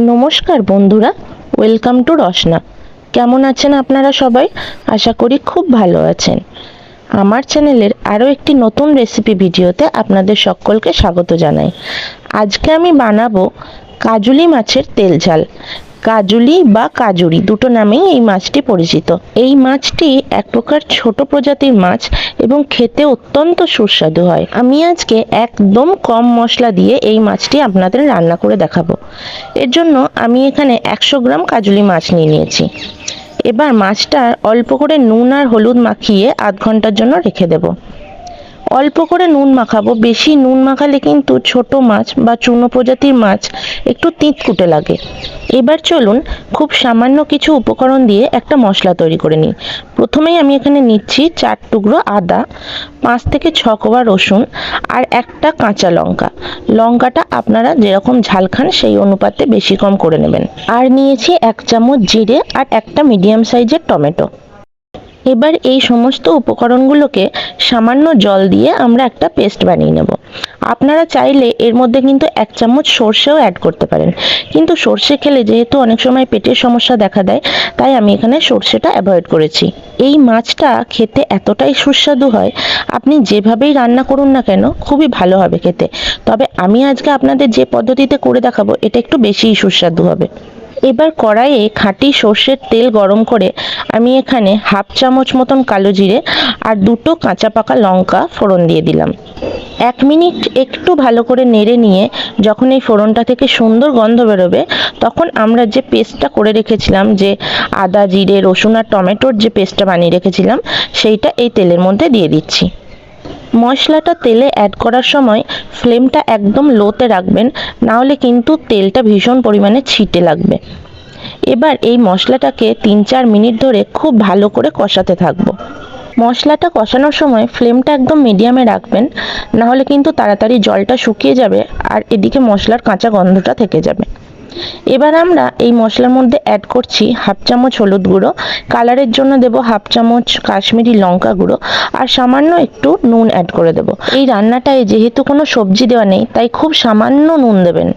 নমস্কার বন্ধুরা welcome to রসনা। কেমন আছেন আপনারা সবাই? আশা করি খুব ভালো আছেন। আমার চ্যানেলের আরও একটি নতুন রেসিপি ভিডিওতে আপনাদের সকলকে স্বাগত জানাই। আজকে আমি বানাবো কাজুলি মাছের তেল ঝাল। কাজুলি বা কাজুরি দুটো নামেই এই মাছটি পরিচিত। এই মাছটি এক প্রকার ছোট প্রজাতির মাছ এবং খেতে অত্যন্ত সুস্বাদু হয়। আমি আজকে একদম কম মশলা দিয়ে এই মাছটি আপনাদের রান্না করে দেখাবো। এর জন্য আমি এখানে একশো গ্রাম কাজুলি মাছ নিয়ে নিয়েছি। এবার মাছটা অল্প করে নুন আর হলুদ মাখিয়ে আধ ঘণ্টার জন্য রেখে দেবো। অল্প করে নুন মাখাবো। বেশি নুন মাখালে কিন্তু ছোট মাছ বা চূর্ণ প্রজাতির মাছ একটু তিতকুটে লাগে। এবার চলুন খুব সামান্য কিছু উপকরণ দিয়ে একটা মশলা তৈরি করে নিই। প্রথমেই আমি এখানে নিচ্ছি চার টুকরো আদা, পাঁচ থেকে ছ কোয়া রসুন আর একটা কাঁচা লঙ্কা। লঙ্কাটা আপনারা যেরকম ঝাল খান সেই অনুপাতে বেশি কম করে নেবেন। আর নিয়েছি এক চামচ জিরে আর একটা মিডিয়াম সাইজের টমেটো। এবার এই সমস্ত উপকরণগুলোকে সামান্য জল দিয়ে আমরা একটা পেস্ট বানিয়ে নেব। আপনারা চাইলে এর মধ্যে কিন্তু এক চামচ সর্ষেও অ্যাড করতে পারেন। কিন্তু সর্ষে খেলে যেহেতু অনেক সময় পেটের সমস্যা দেখা দেয়, তাই আমি এখানে সর্ষেটা অ্যাভয়েড করেছি। এই মাছটা খেতে এতটাই সুস্বাদু হয়, আপনি যেভাবেই রান্না করুন না কেন, খুবই ভালো হবে খেতে। তবে আমি আজকে আপনাদের যে পদ্ধতিতে করে দেখাবো, এটা একটু বেশিই সুস্বাদু হবে। এবার কড়াইয়ে খাঁটি সর্ষের তেল গরম করে আমি এখানে হাফ চামচ মতন কালো জিরে আর দুটো কাঁচা পাকা লঙ্কা ফোড়ন দিয়ে দিলাম। এক মিনিট একটু ভালো করে নেড়ে নিয়ে যখন এই ফোড়নটা থেকে সুন্দর গন্ধ বেরোবে, তখন আমরা যে পেস্টটা করে রেখেছিলাম, যে আদা, জিরে, রসুন আর টমেটোর যে পেস্টটা বানিয়ে রেখেছিলাম, সেইটা এই তেলের মধ্যে দিয়ে দিচ্ছি। মশলাটা তেলে অ্যাড করার সময় ফ্লেমটা একদম লোতে রাখবেন, নাহলে কিন্তু তেলটা ভীষণ পরিমাণে ছিটে লাগবে। এবার এই মশলাটাকে তিন চার মিনিট ধরে খুব ভালো করে কষাতে থাকব। মশলাটা কষানোর সময় ফ্লেমটা একদম মিডিয়ামে রাখবেন, নাহলে কিন্তু তাড়াতাড়ি জলটা শুকিয়ে যাবে আর এদিকে মশলার কাঁচা গন্ধটা থেকে যাবে। এবার আমরা এই মশলার মধ্যে অ্যাড করছি হাফ চামচ হলুদ গুঁড়ো কালারের জন্য দেব হাফ চামচ কাশ্মীরি লঙ্কা গুঁড়ো, আর সামান্য একটু নুন অ্যাড করে দেব। এই রান্নাটায় যেহেতু কোনো সবজি দেওয়া নেই, তাই খুব সামান্য নুন দেবেন।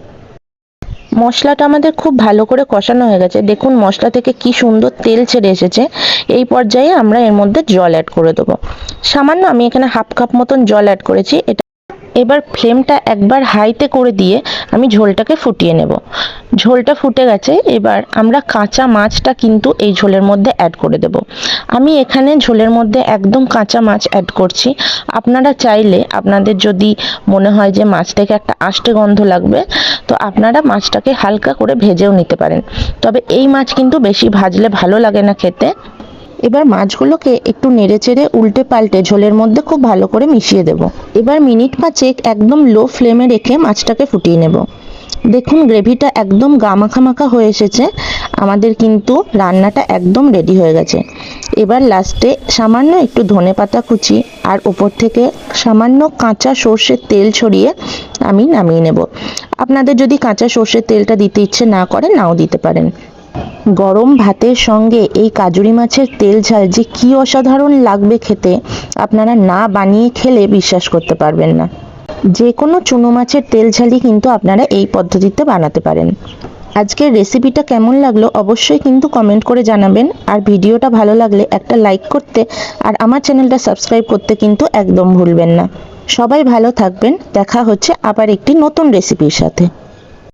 মশলাটা আমাদের খুব ভালো করে কষানো হয়ে গেছে। দেখুন মশলা থেকে কি সুন্দর তেল ছেড়ে এসেছে। এই পর্যায়ে আমরা এর মধ্যে জল অ্যাড করে দেবো। সামান্য আমি এখানে হাফ কাপ মতন জল অ্যাড করেছি। এটা এবার ফ্লেমটা একবার হাইতে করে দিয়ে আমি ঝোলটাকে ফুটিয়ে নেব। ঝোলটা ফুটে গেছে, এবার আমরা কাঁচা মাছটা কিন্তু এই ঝোলের মধ্যে অ্যাড করে দেব। আমি এখানে ঝোলের মধ্যে একদম কাঁচা মাছ অ্যাড করছি। আপনারা চাইলে, আপনাদের যদি মনে হয় যে মাছ থেকে একটা আষ্টে গন্ধ লাগবে, তো আপনারা মাছটাকে হালকা করে ভেজেও নিতে পারেন। তবে এই মাছ কিন্তু বেশি ভাজলে ভালো লাগে না খেতে। এবার মাছগুলোকে একটু নেড়ে চেড়ে উল্টে পাল্টে ঝোলের মধ্যে খুব ভালো করে মিশিয়ে দেব। এবার মিনিট পাঁচেক একদম লো ফ্লেমে রেখে মাছটাকে ফুটিয়ে নেব। দেখুন, গ্রেভিটা একদম গামাখা মাখা হয়ে এসেছে। আমাদের কিন্তু রান্নাটা একদম রেডি হয়ে গেছে। এবার লাস্টে সামান্য একটু ধনে পাতা কুচি আর ওপর থেকে সামান্য কাঁচা সর্ষের তেল ছড়িয়ে আমি নামিয়ে নেব। আপনাদের যদি কাঁচা সর্ষের তেলটা দিতে ইচ্ছে না করে, নাও দিতে পারেন। গরম ভাতের সঙ্গে এই কাজুরি মাছের তেল ঝাল যে কি অসাধারণ লাগবে খেতে, আপনারা না বানিয়ে খেলে বিশ্বাস করতে পারবেন না। যে কোনো চুনো মাছের তেল ঝালি কিন্তু আপনারা এই পদ্ধতিতে বানাতে পারেন। আজকের রেসিপিটা কেমন লাগল অবশ্যই কিন্তু কমেন্ট করে জানাবেন। আর ভিডিওটা ভালো লাগলে একটা লাইক করতে আর আমার চ্যানেলটা সাবস্ক্রাইব করতে কিন্তু একদম ভুলবেন না। সবাই ভালো থাকবেন। দেখা হচ্ছে আবার একটি নতুন রেসিপির সাথে।